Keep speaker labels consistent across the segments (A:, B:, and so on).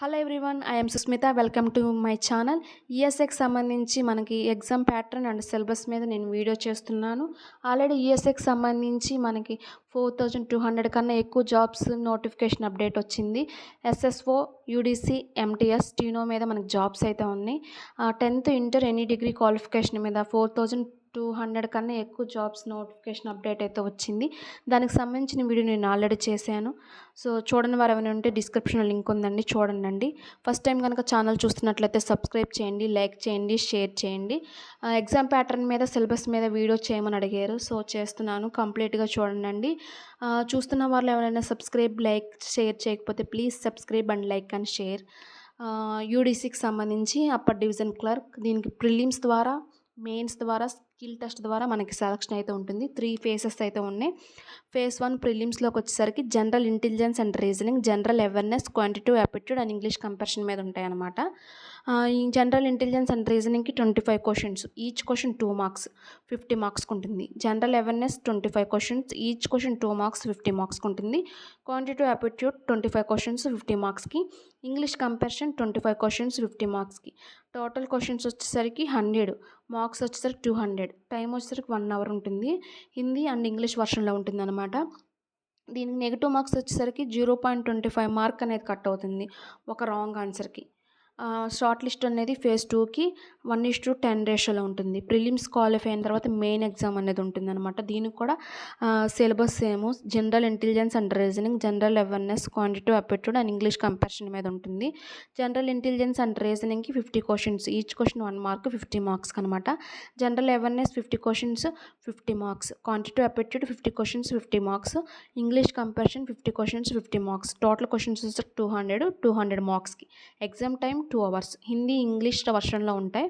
A: Hello everyone I'm Sushmita welcome to my channel ఈఎస్ఎకి సంబంధించి మనకి exam pattern and syllabus మీద నేను వీడియో చేస్తున్నాను ఆల్రెడీ ఈఎస్ఎకి e సంబంధించి మనకి ఫోర్ థౌజండ్ టూ హండ్రెడ్ కన్నా ఎక్కువ జాబ్స్ నోటిఫికేషన్ అప్డేట్ వచ్చింది ఎస్ఎస్ఓ యూడిసి ఎంటీఎస్ టీనో మీద మనకి జాబ్స్ అయితే ఉన్నాయి tenth inter any degree qualification మీద ఫోర్ థౌజండ్ టూ హండ్రెడ్ కన్నా ఎక్కువ జాబ్స్ నోటిఫికేషన్ అప్డేట్ అయితే వచ్చింది దానికి సంబంధించిన వీడియో నేను ఆల్రెడీ చేశాను సో చూడని వారు ఏమైనా ఉంటే డిస్క్రిప్షన్లో లింక్ ఉందండి చూడండి ఫస్ట్ టైం కనుక ఛానల్ చూస్తున్నట్లయితే సబ్స్క్రైబ్ చేయండి లైక్ చేయండి షేర్ చేయండి ఎగ్జామ్ ప్యాటర్న్ మీద సిలబస్ మీద వీడియో చేయమని అడిగారు సో చేస్తున్నాను కంప్లీట్గా చూడండి చూస్తున్న వాళ్ళు ఎవరైనా సబ్స్క్రైబ్ లైక్ షేర్ చేయకపోతే please subscribe and like and share యూడీసీకి సంబంధించి అప్పర్ డివిజన్ క్లర్క్ దీనికి ప్రిలిమ్స్ ద్వారా మెయిన్స్ ద్వారా స్కిల్ టెస్ట్ ద్వారా మనకి సెలక్షన్ అయితే ఉంటుంది త్రీ ఫేసెస్ అయితే ఉన్నాయి ఫేస్ వన్ ప్రిలిమ్స్లోకి వచ్చేసరికి general intelligence and reasoning general awareness quantity aptitude and English comparison మీద ఉంటాయన్నమాట ఈ general intelligence and రీజనింగ్కి twenty five questions each question two marks fifty మార్క్స్కి ఉంటుంది general awareness twenty five questions each question two marks fifty మార్క్స్కి ఉంటుంది quantity aptitude twenty five questions fifty మార్క్స్కి English comparison twenty five questions fifty మార్క్స్కి total questions వచ్చేసరికి hundred marks వచ్చేసరికి two hundred time వచ్చేసరికి one hour ఉంటుంది Hindi and English వర్షన్లో ఉంటుంది అనమాట దీనికి నెగిటివ్ మార్క్స్ వచ్చేసరికి zero point twenty five mark అనేది కట్ అవుతుంది ఒక రాంగ్ ఆన్సర్కి షార్ట్ లిస్ట్ అనేది ఫేజ్ టూకి వన్ ఇస్ టు టెన్ రేషోలో ఉంటుంది ప్రిలిమ్స్ క్వాలిఫై అయిన తర్వాత మెయిన్ ఎగ్జామ్ అనేది ఉంటుంది అనమాట దీనికి కూడా syllabus same general intelligence and reasoning general awareness quantity aptitude and English comparison మీద ఉంటుంది general intelligence and రీజనింగ్కి fifty questions each question one mark fifty marks అనమాట general awareness fifty questions fifty marks quantity aptitude fifty questions fifty marks English comparison fifty questions fifty marks total questions two hundred two hundred మార్క్స్కి exam time two hours Hindi English వర్షన్లో ఉంటాయి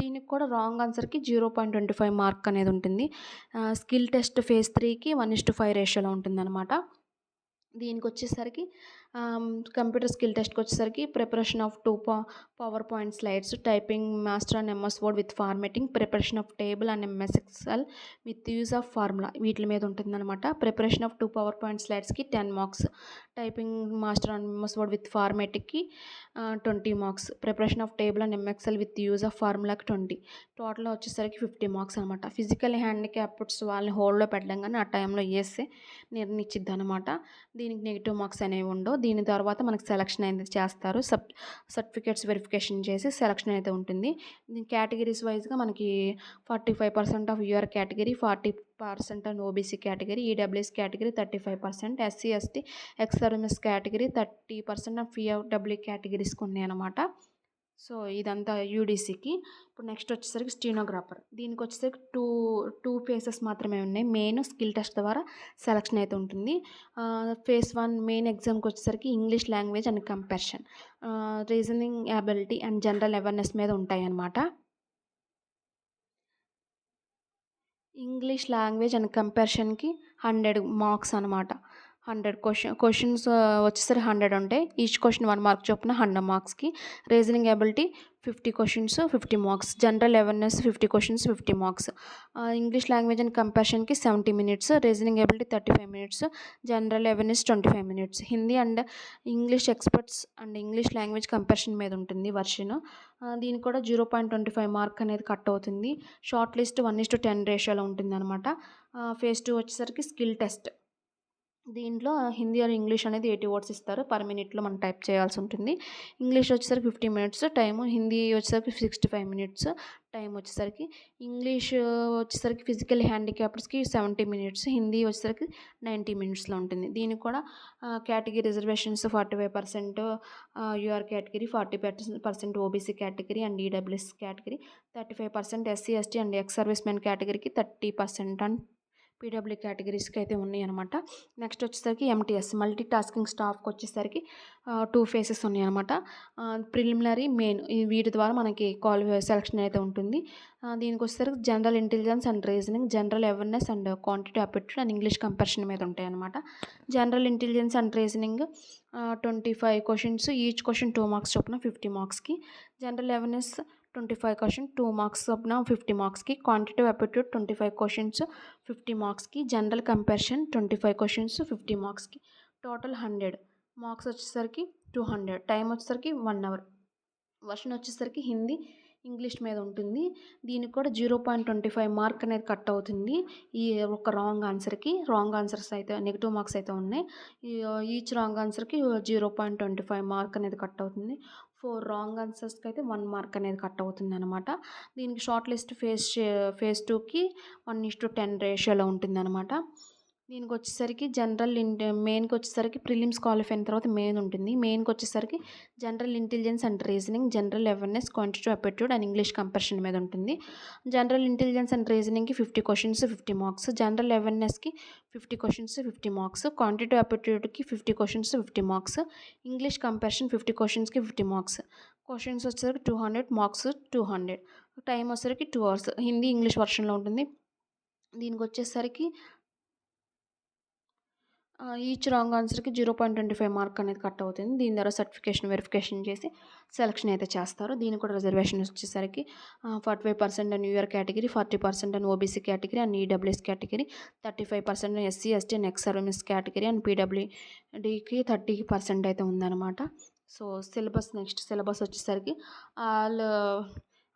A: దీనికి కూడా wrong ఆన్సర్కి zero point twenty five mark అనేది ఉంటుంది skill test phase త్రీకి one is to five రేషియోలో అనమాట దీనికి వచ్చేసరికి కంప్యూటర్ స్కిల్ టెస్ట్కి వచ్చేసరికి ప్రిపరేషన్ ఆఫ్ టూ పా power point slides typing master and MS word with formatting preparation of table and MS excel with use of formula వీటి మీద ఉంటుందన్నమాట preparation of two power point స్లైడ్స్కి ten marks typing master and MS word with ఫార్మేటిక్కి twenty marks preparation of table and MS Excel with use of ఫార్ములాకి twenty total వచ్చేసరికి fifty marks అనమాట physical hand క్యాప్ట్స్ వాళ్ళని హోల్డ్లో పెట్టడం కానీ ఆ టైంలో వేస్తే నిర్ణయించిద్ది అనమాట దీనికి నెగిటివ్ మార్క్స్ అనేవి ఉండవు దీని తర్వాత మనకు సెలక్షన్ అనేది చేస్తారు సబ్ సర్టిఫికేట్స్ వెరిఫికేషన్ చేసి సెలక్షన్ అయితే ఉంటుంది కేటగిరీస్ వైజ్గా మనకి forty five percent of UR category forty percent and OBC category EWS category thirty five percent SC ST ex service category thirty percent of PRW కేటగిరీస్కి ఉన్నాయన్నమాట so ఇదంతా యూడీసీకి ఇప్పుడు next వచ్చేసరికి stenographer దీనికి వచ్చేసరికి టూ టూ ఫేసెస్ మాత్రమే ఉన్నాయి main skill test ద్వారా selection అయితే ఉంటుంది ఫేస్ వన్ మెయిన్ ఎగ్జామ్కి వచ్చేసరికి English language and comparison reasoning ability and general awareness మీద ఉంటాయి అన్నమాట ఇంగ్లీష్ లాంగ్వేజ్ అండ్ కంపారిషన్కి హండ్రెడ్ మార్క్స్ అనమాట హండ్రెడ్ క్వశ్చన్ క్వశ్చన్స్ వచ్చేసరికి హండ్రెడ్ ఉంటాయి ఈచ్ క్వశ్చన్ వన్ మార్క్ చొప్పున హండ్రెడ్ మార్క్స్కి reasoning ability fifty questions fifty marks general awareness fifty questions fifty marks English language and కంపాషన్కి seventy minutes reasoning ability thirty five minutes general awareness twenty five minutes Hindi and English experts and English language compassion మీద ఉంటుంది version దీని కూడా zero point twenty five mark అనేది cut అవుతుంది short list one is to ten రేషియోలో ఉంటుంది అనమాట phase two వచ్చేసరికి స్కిల్ టెస్ట్ దీంట్లో హిందీ ఆర్ ఇంగ్లీష్ అనేది ఎయిటీ వర్డ్స్ ఇస్తారు పర్ మినిట్లో మనం టైప్ చేయాల్సి ఉంటుంది ఇంగ్లీష్ వచ్చేసరికి ఫిఫ్టీ మినిట్స్ టైము హిందీ వచ్చేసరికి సిక్స్టీ ఫైవ్ మినిట్స్ టైం వచ్చేసరికి ఇంగ్లీష్ వచ్చేసరికి ఫిజికల్ హ్యాండిక్యాప్డ్స్కి సెవెంటీ మినిట్స్ హిందీ వచ్చేసరికి నైంటీ మినిట్స్లో ఉంటుంది దీనికి కూడా category reservations forty five percent UR category forty five percent OBC category and EWS category thirty five percent SC ST and ex service men కేటగిరీకి thirty percent and PW కేటగిరీస్కి అయితే ఉన్నాయి అనమాట నెక్స్ట్ వచ్చేసరికి ఎంటీఎస్ మల్టీ టాస్కింగ్ స్టాఫ్కి వచ్చేసరికి two faces ఉన్నాయి అనమాట ప్రిలిమినరీ మెయిన్ వీటి ద్వారా మనకి కాల్ సెలక్షన్ అయితే ఉంటుంది దీనికి వచ్చేసరికి general intelligence and reasoning general awareness and quantity aptitude and English comparison మీద ఉంటాయి అనమాట general intelligence and reasoning twenty five questions each question two marks చొప్పున ఫిఫ్టీ మార్క్స్కి general awareness twenty five question two marks అప్న fifty మార్క్స్కి quantity aptitude twenty five questions fifty మార్క్స్కి general comparison twenty five questions fifty మార్క్స్కి total hundred marks వచ్చేసరికి two hundred time వచ్చేసరికి one hour version వచ్చేసరికి Hindi English మీద ఉంటుంది దీనికి కూడా zero point twenty five mark అనేది కట్ అవుతుంది ఈ ఒక రాంగ్ ఆన్సర్కి రాంగ్ ఆన్సర్స్ అయితే నెగిటివ్ మార్క్స్ అయితే ఉన్నాయి each wrong ఆన్సర్కి zero point twenty five mark అనేది కట్ అవుతుంది ఫోర్ రాంగ్ ఆన్సర్స్కి అయితే వన్ మార్క్ అనేది కట్ అవుతుంది అనమాట దీనికి షార్ట్ లిస్ట్ ఫేస్ ఫేస్ టూకి వన్ ఇస్ టు టెన్ రేషియోలో ఉంటుంది అనమాట దీనికి వచ్చేసరికి జనరల్ ఇంట మెయిన్కి వచ్చేసరికి ప్రిలిమ్స్ క్వాలిఫై అయిన తర్వాత మెయిన్ ఉంటుంది మెయిన్కి వచ్చేసరికి general intelligence and reasoning general awareness quantity aptitude and English comparison మీద ఉంటుంది general intelligence and రీజనింగ్కి fifty questions fifty marks general అవేర్నెస్కి fifty questions fifty marks quantity అప్టిట్యూడ్కి fifty questions fifty marks English comparison fifty క్వశ్చన్స్కి fifty marks questions వచ్చేసరికి two hundred marks two hundred time వచ్చేసరికి two hours Hindi English వర్షన్లో ఉంటుంది దీనికి వచ్చేసరికి each wrong ఆన్సర్కి zero point twenty five mark అనేది cut అవుతుంది దీని ద్వారా సర్టిఫికేషన్ వెరిఫికేషన్ చేసి సెలక్షన్ అయితే చేస్తారు దీనికి కూడా రిజర్వేషన్ వచ్చేసరికి ఫార్టీ ఫైవ్ పర్సెంట్ అని యూఆర్ కేటగిరీ ఫార్టీ పర్సెంట్ అని OBC category and EWS category thirty five percent అని SC ST and ex category and పీడబ్ల్యూడీకి thirty percent అయితే ఉందన్నమాట సో సిలబస్ నెక్స్ట్ సిలబస్ వచ్చేసరికి ఆల్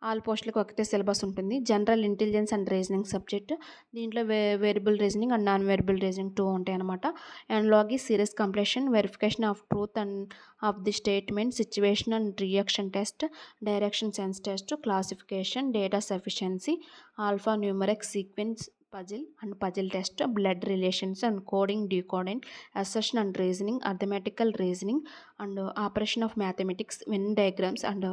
A: ఆల్ పోస్టులకు ఒకటే సిలబస్ ఉంటుంది general intelligence and reasoning subject దీంట్లో వే variable reasoning and non variable reasoning two ఉంటాయి అనమాట అండ్ లాగి serious completion verification of truth and of the statement situation and reaction test direction sense test classification data sufficiency alpha numeric sequence puzzle and puzzle test blood relations and coding decoding assertion and reasoning arithmetical reasoning and operation of mathematics Venn diagrams and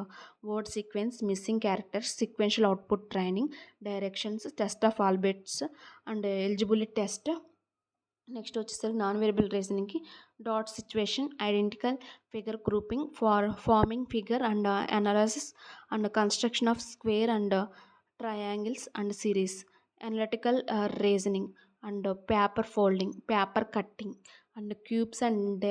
A: word sequence missing characters sequential output training directions test of alphabets and eligibility test next వచ్చేసరికి non variable రీజనింగ్కి dot situation identical figure grouping for forming figure and analysis and construction of square and triangles and series analytical reasoning and paper folding paper cutting and cubes and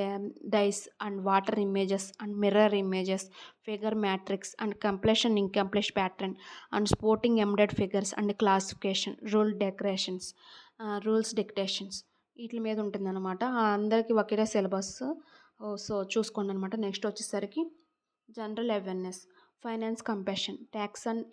A: dice and water images and mirror images figure matrix and complete and incomplete pattern and sporting embedded figures and classification rule decorations rules dictations వీటి మీద అనమాట అందరికీ ఒకటే syllabus so చూసుకోండి అనమాట next వచ్చేసరికి general awareness finance compassion tax and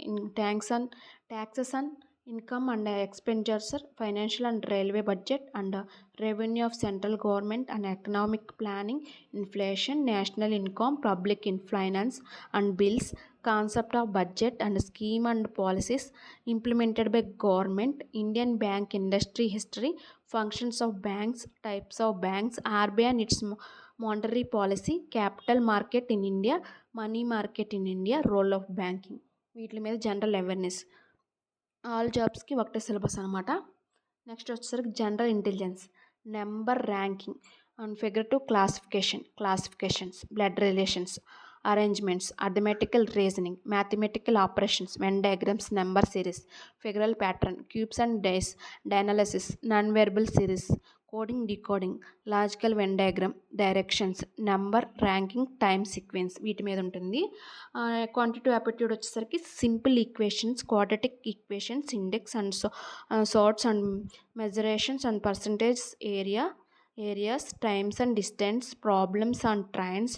A: tanks and taxes and Income and expenditures, financial and railway budget, and revenue of central government and economic planning, inflation, national income, public in finance and bills, concept of budget and scheme and policies implemented by government, Indian bank industry history, functions of banks, types of banks, RBI and its monetary policy, capital market in India, money market in India, role of banking. వీటి మీద general awareness all జాబ్స్కి ఒకటే syllabus అనమాట next వచ్చేసరికి general intelligence number ranking and figure to classification classifications blood relations arrangements arithmetical reasoning mathematical operations Venn diagrams number series figural pattern cubes and dice డైనాలసిస్ non verbal series coding decoding logical Venn diagram directions number ranking time sequence వీటి మీద ఉంటుంది quantity aptitude వచ్చేసరికి simple equations quadratic equations index and so sorts and mensurations and percentage area areas times and distance problems and trains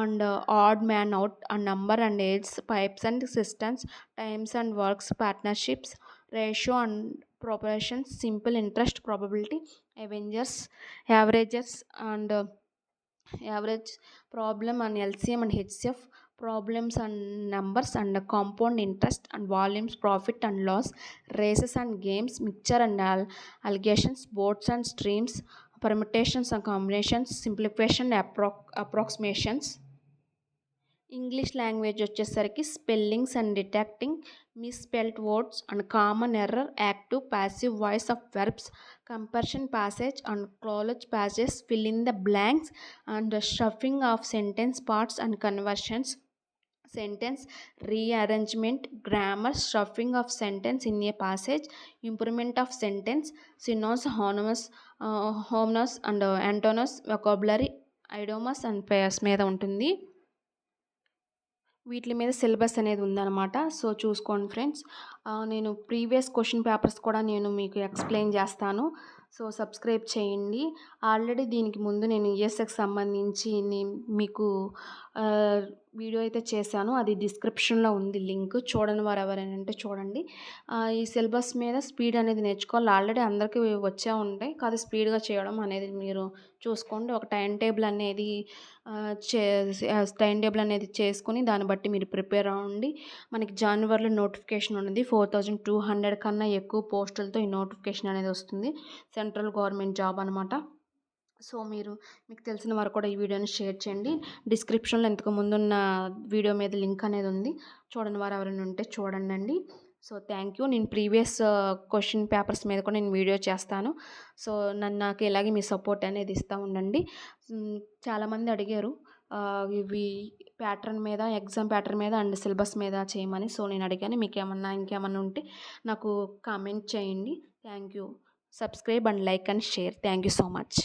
A: and odd man out and number and age pipes and cisterns times and works partnerships ratio and proportions simple interest probability avengers averages and uh, average problem and lcm and hcf problems and numbers and compound interest and volumes profit and loss races and games mixture and all allegations boards and streams permutations and combinations simplification appro- approximations English language వచ్చేసరికి spellings and detecting misspelt words and common error active passive voice of verbs comparison passage and cloze passage fill in the blanks and shuffling of sentence parts and conversions sentence rearrangement grammar stuffing of sentence in a passage improvement of sentence synonyms homonyms homonyms and antonyms vocabulary idioms and pairs మీద ఉంటుంది వీటి మీద syllabus అనేది ఉందన్నమాట so చూసుకోండి friends నేను previous question papers కూడా నేను మీకు ఎక్స్ప్లెయిన్ చేస్తాను సో సబ్స్క్రైబ్ చేయండి ఆల్రెడీ దీనికి ముందు నేను ఈఎస్ఎక్ సంబంధించి మీకు వీడియో అయితే చేశాను అది డిస్క్రిప్షన్లో ఉంది లింక్ చూడని వారు ఎవరైనా అంటే చూడండి ఈ సిలబస్ మీద స్పీడ్ అనేది నేర్చుకోవాలి ఆల్రెడీ అందరికీ వచ్చే ఉంటాయి కాదు స్పీడ్గా చేయడం అనేది మీరు చూసుకోండి ఒక టైం టేబుల్ అనేది చే టైం టేబుల్ అనేది చేసుకుని దాన్ని బట్టి మీరు ప్రిపేర్ అవ్వండి మనకి జనవరిలో నోటిఫికేషన్ ఉన్నది ఫోర్ థౌజండ్ టూ హండ్రెడ్ కన్నా ఎక్కువ పోస్టులతో ఈ నోటిఫికేషన్ అనేది వస్తుంది సెంట్రల్ గవర్నమెంట్ జాబ్ అనమాట సో మీరు మీకు తెలిసిన వారు కూడా ఈ వీడియోని షేర్ చేయండి డిస్క్రిప్షన్లో ఇంతకు ముందున్న వీడియో మీద లింక్ అనేది ఉంది చూడని వారు ఎవరైనా ఉంటే చూడండి అండి సో థ్యాంక్ యూ నేను ప్రీవియస్ క్వశ్చన్ పేపర్స్ మీద కూడా నేను వీడియో చేస్తాను సో నన్ను నాకు ఇలాగే మీ సపోర్ట్ అనేది ఇస్తూ ఉండండి చాలామంది అడిగారు ఇవి ప్యాటర్న్ మీద ఎగ్జామ్ ప్యాటర్న్ మీద అండ్ సిలబస్ మీద చేయమని సో నేను అడిగాను మీకు ఏమన్నా ఇంకేమన్నా ఉంటే నాకు కామెంట్ చేయండి thank you subscribe and like and share thank you so much